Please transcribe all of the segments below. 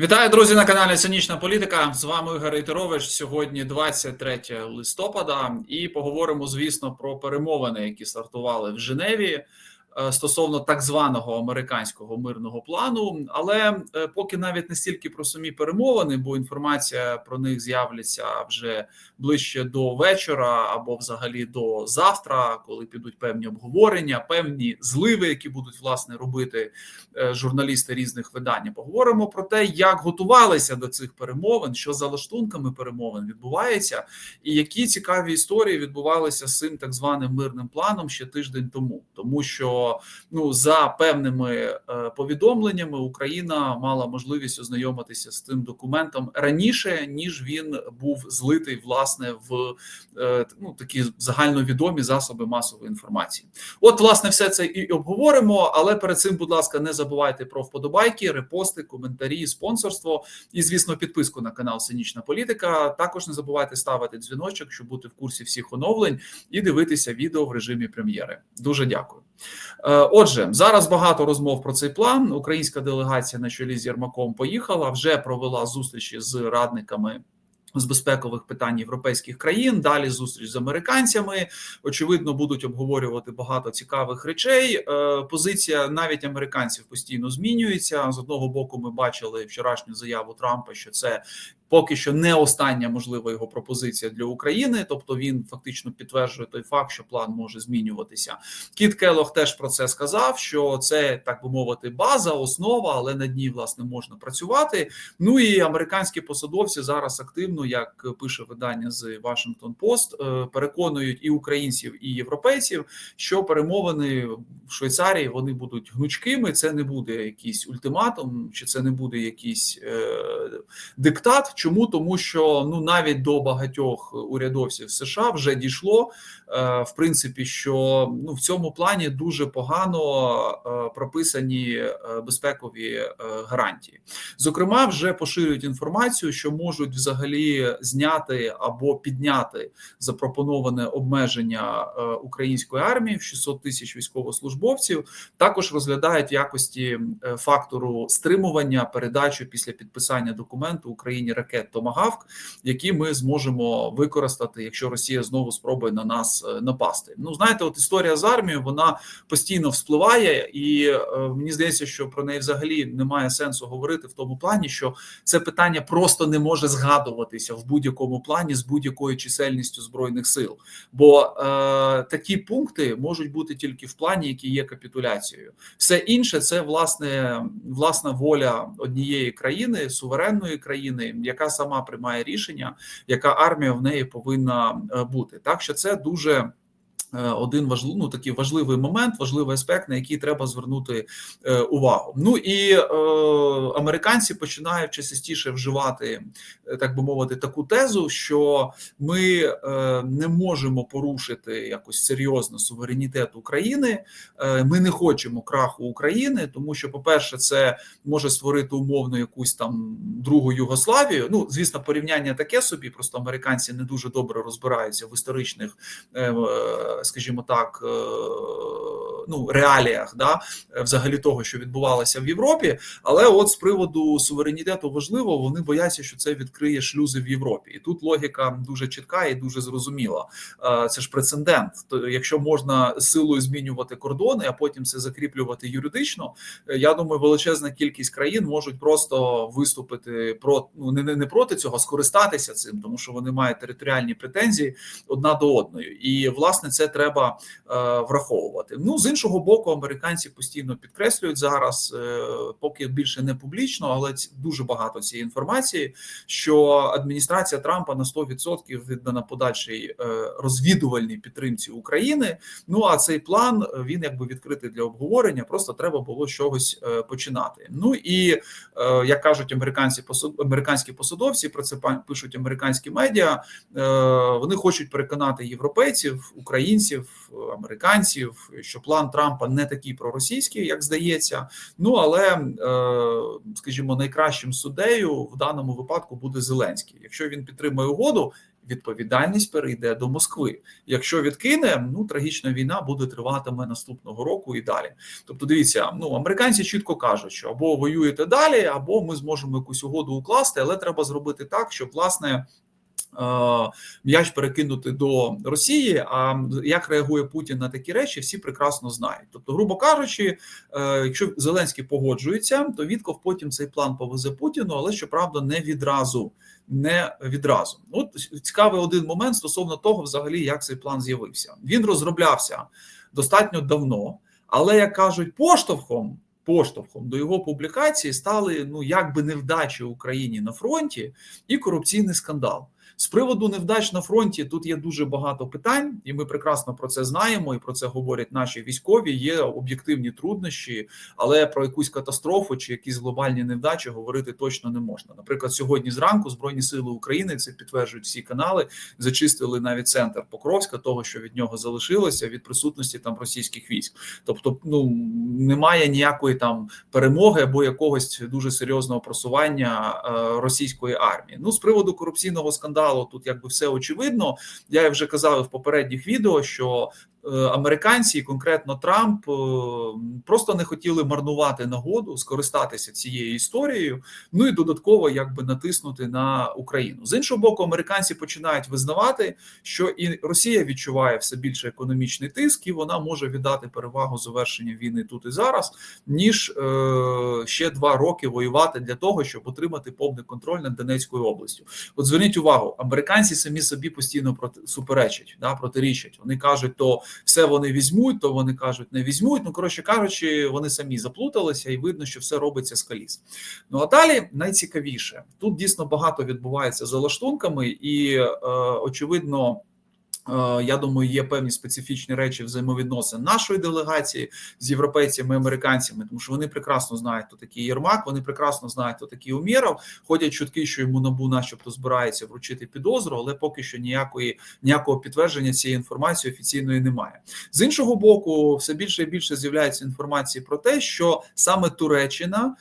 Вітаю, друзі, на каналі Цинічна Політика. З вами Ігор Ітерович. Сьогодні 23 листопада, і поговоримо, звісно, про перемовини, які стартували в Женеві стосовно так званого американського мирного плану. Але е, поки навіть не стільки про самі перемовини, бо інформація про них з'являться вже ближче до вечора або взагалі до завтра, коли підуть певні обговорення, певні зливи, які будуть власне робити е, журналісти різних видань. Поговоримо про те, як готувалися до цих перемовин, що за лаштунками перемовин відбувається, і які цікаві історії відбувалися з цим так званим мирним планом ще тиждень тому, тому що ну за певними е, повідомленнями Україна мала можливість ознайомитися з цим документом раніше ніж він був злитий власне в е, ну такі загальновідомі засоби масової інформації. От, власне, все це і обговоримо. Але перед цим, будь ласка, не забувайте про вподобайки, репости, коментарі, спонсорство і, звісно, підписку на канал Синічна Політика. Також не забувайте ставити дзвіночок, щоб бути в курсі всіх оновлень і дивитися відео в режимі прем'єри. Дуже дякую. Е, Отже, зараз багато розмов про цей план. Українська делегація на чолі з Єрмаком поїхала, вже провела зустрічі з радниками. З безпекових питань європейських країн далі зустріч з американцями. Очевидно, будуть обговорювати багато цікавих речей. Е, Позиція навіть американців постійно змінюється. З одного боку, ми бачили вчорашню заяву Трампа, що це поки що не остання можлива його пропозиція для України. Тобто він фактично підтверджує той факт, що план може змінюватися. Кіт Келох теж про це сказав. Що це так би мовити, база, основа, але над ній власне можна працювати. Ну і американські посадовці зараз активно, як пише видання з Post, е, переконують і українців, і європейців, що перемовини в Швейцарії вони будуть гнучкими. Це не буде якийсь ультиматум, чи це не буде якийсь е, диктат. Чому тому, що ну навіть до багатьох урядовців США вже дійшло е, в принципі, що ну в цьому плані дуже погано е, прописані е, безпекові гарантії. Зокрема, вже поширюють інформацію, що можуть взагалі зняти або підняти запропоноване обмеження української армії в 600 тисяч військовослужбовців. Також розглядають в якості фактору стримування передачі після підписання документу Україні ракет Томагавк, які ми зможемо використати, якщо Росія знову спробує на нас е, напасти. Ну знаєте, от історія з армією вона постійно вспливає, і е, мені здається, що про неї взагалі немає сенсу говорити в тому плані, що це питання просто не може згадуватися в будь-якому плані з будь-якою чисельністю збройних сил, бо е, такі пункти можуть бути тільки в плані, який є капітуляцією. Все інше це власне власна воля однієї країни, суверенної країни, яка сама приймає рішення, яка армія в неї повинна е, бути. Так що це дуже. Е, один важливий, ну, такий важливий момент, важливий аспект, на який треба звернути е, увагу. Ну і е, американці починають частіше вживати, е, так би мовити, таку тезу, що ми е, не можемо порушити якось серйозно суверенітет України. Е, ми не хочемо краху України, тому що, по-перше, це може створити умовно якусь там другу Югославію. Ну, звісно, порівняння таке собі, просто американці не дуже добре розбираються в історичних. Е, скажімо так, ну реаліях, да, взагалі того, що відбувалося в Європі. Але от з приводу суверенітету важливо, вони бояться, що це відкриє шлюзи в Європі, і тут логіка дуже чітка і дуже зрозуміла. Це ж прецедент. То якщо можна силою змінювати кордони, а потім це закріплювати юридично, я думаю, величезна кількість країн можуть просто виступити про ну не не проти цього, скористатися цим, тому що вони мають територіальні претензії одна до одної, і власне це треба е, враховувати. Ну з іншого боку, американці постійно підкреслюють зараз, е, поки більше не публічно, але дуже багато цієї інформації, що адміністрація Трампа на 100% віддана подальшій е, розвідувальній підтримці України. Ну а цей план він якби відкритий для обговорення. Просто треба було чогось е, починати. Ну і е, як кажуть американці американські посадовці, про це пишуть американські медіа. Е, вони хочуть переконати європейців, українців, американців, що план Трампа не такий проросійський, як здається. Ну але е, скажімо, найкращим суддею в даному випадку буде Зеленський. Якщо він підтримує угоду. відповідальність перейде до Москви. Якщо відкине, ну трагічна війна буде триватиме наступного року і далі. Тобто, дивіться, ну американці чітко кажуть, що або воюєте далі, або ми зможемо якусь угоду укласти, але треба зробити так, щоб власне. Е, м'яч перекинути до Росії. А як реагує Путін на такі речі, всі прекрасно знають. Тобто, грубо кажучи, е, якщо Зеленський погоджується, то Вітков потім цей план повезе Путіну, але щоправда, не відразу. Не відразу. От цікавий один момент стосовно того, взагалі, як цей план з'явився. Він розроблявся достатньо давно, але як кажуть, поштовхом. Поштовхом до його публікації стали ну якби невдачі Україні на фронті і корупційний скандал. З приводу невдач на фронті тут є дуже багато питань, і ми прекрасно про це знаємо. І про це говорять наші військові. Є об'єктивні труднощі, але про якусь катастрофу чи якісь глобальні невдачі говорити точно не можна. Наприклад, сьогодні зранку збройні сили України це підтверджують всі канали. Зачистили навіть центр Покровська, того що від нього залишилося від присутності там російських військ. Тобто, ну немає ніякої там перемоги або якогось дуже серйозного просування е, російської армії. Ну з приводу корупційного скандалу скандалу тут якби все очевидно. Я вже казав в попередніх відео, що Е, американці, конкретно Трамп, е, просто не хотіли марнувати нагоду, скористатися цією історією, ну і додатково якби натиснути на Україну. З іншого боку, американці починають визнавати, що і Росія відчуває все більше економічний тиск, і вона може віддати перевагу завершення війни тут і зараз, ніж е, ще два роки воювати для того, щоб отримати повний контроль над Донецькою областю. От зверніть увагу, американці самі собі постійно проти суперечать, да, протирічать. Вони кажуть, то все вони візьмуть, то вони кажуть, не візьмуть. Ну коротше кажучи, вони самі заплуталися, і видно, що все робиться з коліс. Ну а далі найцікавіше тут дійсно багато відбувається за лаштунками, і е, очевидно. Е, я думаю, є певні специфічні речі взаємовідносин нашої делегації з європейцями американцями, тому що вони прекрасно знають, хто такий Єрмак. Вони прекрасно знають, хто такий Умєров. Ходять чутки, що йому набу, начебто, збирається вручити підозру, але поки що ніякої ніякого підтвердження цієї інформації офіційної немає. З іншого боку, все більше і більше з'являється інформації про те, що саме Туреччина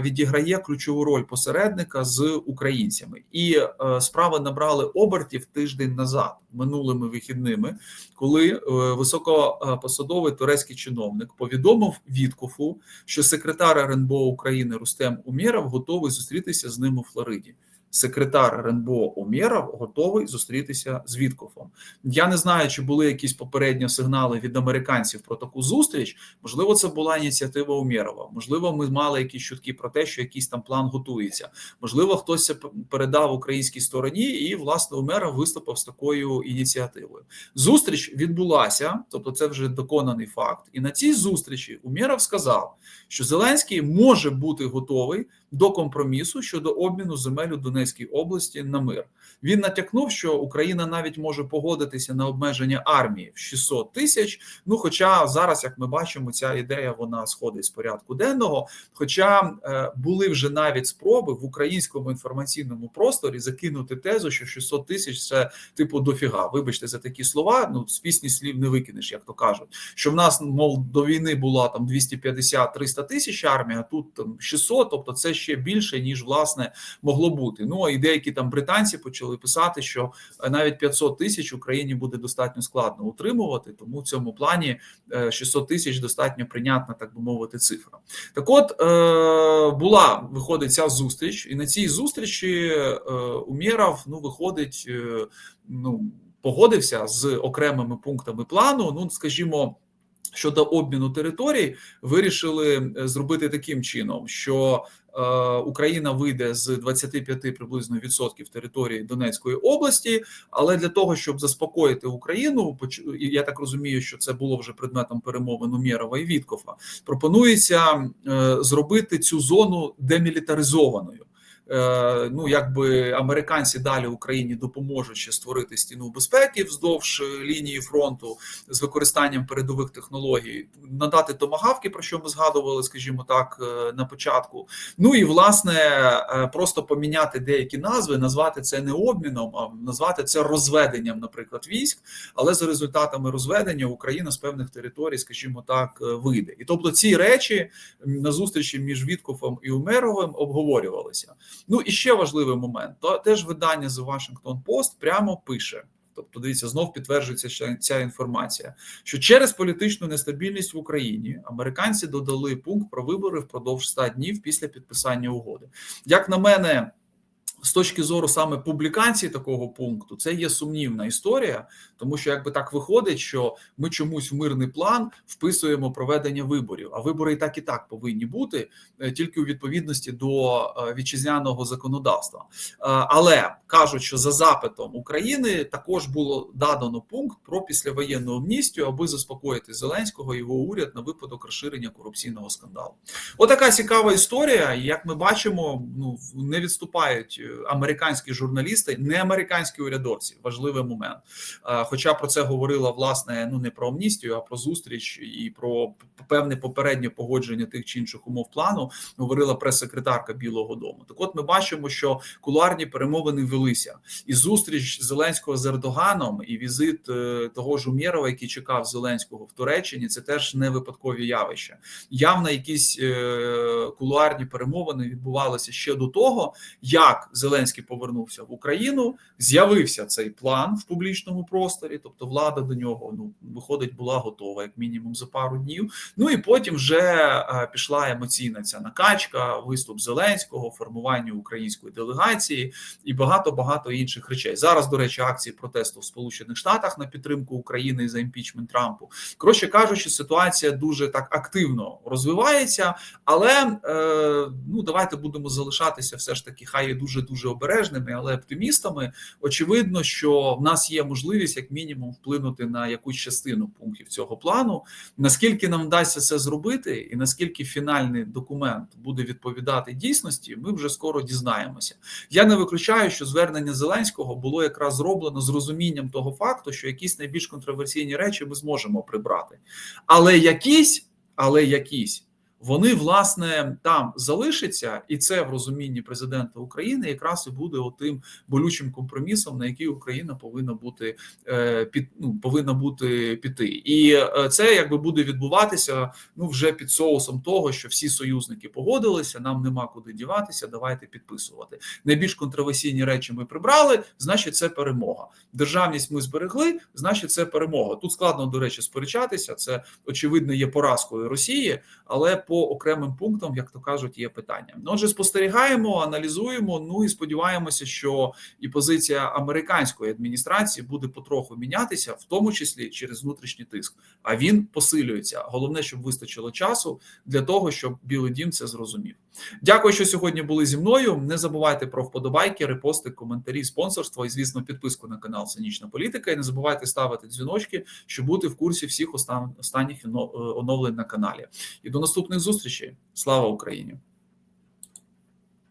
відіграє ключову роль посередника з українцями, і е, справи набрали обертів тиждень назад, минулими вихідними, коли е, високопосадовий турецький чиновник повідомив Віткофу, що секретар РНБО України Рустем Умєров готовий зустрітися з ним у Флориді секретар РНБО Умєров готовий зустрітися з Віткофом. Я не знаю, чи були якісь попередні сигнали від американців про таку зустріч. Можливо, це була ініціатива Умєрова. Можливо, ми мали якісь чутки про те, що якийсь там план готується. Можливо, хтось це передав українській стороні, і власне Умєров виступив з такою ініціативою. Зустріч відбулася, тобто це вже доконаний факт. І на цій зустрічі Умєров сказав, що Зеленський може бути готовий до компромісу щодо обміну земель у Донецькій області на мир. Він натякнув, що Україна навіть може погодитися на обмеження армії в 600 тисяч. Ну, хоча зараз, як ми бачимо, ця ідея вона сходить з порядку денного. Хоча е, були вже навіть спроби в українському інформаційному просторі закинути тезу, що 600 тисяч це типу дофіга. Вибачте за такі слова. Ну з пісні слів не викинеш, як то кажуть. Що в нас мов до війни була там 250-300 тисяч армія, а тут там 600, тобто це ще більше ніж власне могло бути. Ну і деякі там британці почали писати, що е, навіть 500 тисяч Україні буде достатньо складно утримувати. Тому в цьому плані 600 е, тисяч достатньо прийнятна, так би мовити, цифра. Так, от е, була виходить ця зустріч, і на цій зустрічі Умєров ну виходить, ну погодився з окремими пунктами плану. Ну, скажімо. Щодо обміну територій, вирішили зробити таким чином, що Україна вийде з 25 приблизно відсотків території Донецької області, але для того, щоб заспокоїти Україну, я так розумію, що це було вже предметом перемовин Умєрова і Віткофа, пропонується е, зробити цю зону демілітаризованою. Е, ну якби американці далі Україні допоможуть ще створити стіну безпеки вздовж е, лінії фронту з використанням передових технологій, надати томагавки, про що ми згадували, скажімо так, е, на початку. Ну і власне просто поміняти деякі назви, назвати це не обміном, а назвати це розведенням, наприклад, військ. Але за результатами розведення Україна з певних територій, скажімо так, вийде. І тобто ці речі на зустрічі між Віткофом і Умеровим обговорювалися. Ну і ще важливий момент: то теж видання The Washington Post прямо пише. Тобто, дивіться, знов підтверджується ця інформація, що через політичну нестабільність в Україні американці додали пункт про вибори впродовж 100 днів після підписання угоди. Як на мене, з точки зору саме публікації такого пункту, це є сумнівна історія, тому що якби так виходить, що ми чомусь в мирний план вписуємо проведення виборів. А вибори і так і так повинні бути е, тільки у відповідності до е, вітчизняного законодавства. Е, але кажуть, що за запитом України також було дадано пункт про післявоєнну амністію, аби заспокоїти Зеленського його уряд на випадок розширення корупційного скандалу. Отака цікава історія. Як ми бачимо, ну не відступають американські журналісти, не американські урядовці. Важливий момент. Хоча про це говорила власне ну не про амністію, а про зустріч і про певне попереднє погодження тих чи інших умов плану. Говорила прес-секретарка Білого Дому. Так, от ми бачимо, що кулуарні перемовини велися, і зустріч Зеленського з Ердоганом, і візит е, того ж Умєрова, який чекав Зеленського в Туреччині, це теж не випадкові явища. Явно якісь е, кулуарні перемовини відбувалися ще до того, як Зеленський повернувся в Україну. З'явився цей план в публічному просторі, тобто влада до нього ну виходить, була готова як мінімум за пару днів. Ну і потім вже е, пішла емоційна ця накачка, виступ Зеленського, формування української делегації і багато багато інших речей. Зараз, до речі, акції протесту в Сполучених Штатах на підтримку України за імпічмент Трампу. Коротше кажучи, ситуація дуже так активно розвивається, але е, ну давайте будемо залишатися все ж таки, хай дуже дуже обережними, але оптимістами. Очевидно, що в нас є можливість як мінімум вплинути на якусь частину пунктів цього плану. Наскільки нам вдасться це зробити, і наскільки фінальний документ буде відповідати дійсності, ми вже скоро дізнаємося. Я не виключаю, що звернення Зеленського було якраз зроблено з розумінням того факту, що якісь найбільш контроверсійні речі ми зможемо прибрати, але якісь, але якісь вони власне там залишаться, і це в розумінні президента України якраз і буде отим болючим компромісом, на який Україна повинна бути е, під ну повинна бути піти, і е, це якби буде відбуватися ну вже під соусом того, що всі союзники погодилися. Нам нема куди діватися. Давайте підписувати. Найбільш контроверсійні речі ми прибрали. Значить, це перемога. Державність ми зберегли. Значить, це перемога. Тут складно до речі сперечатися. Це очевидно є поразкою Росії, але по окремим пунктам, як то кажуть, є питання. Ну, отже, спостерігаємо, аналізуємо. Ну і сподіваємося, що і позиція американської адміністрації буде потроху мінятися, в тому числі через внутрішній тиск. А він посилюється. Головне, щоб вистачило часу для того, щоб Білий Дім це зрозумів. Дякую, що сьогодні були зі мною. Не забувайте про вподобайки, репости, коментарі, спонсорство і, звісно, підписку на канал Цинічна Політика. І не забувайте ставити дзвіночки, щоб бути в курсі всіх останніх оновлень на каналі. І до наступних зустрічей. Слава Україні!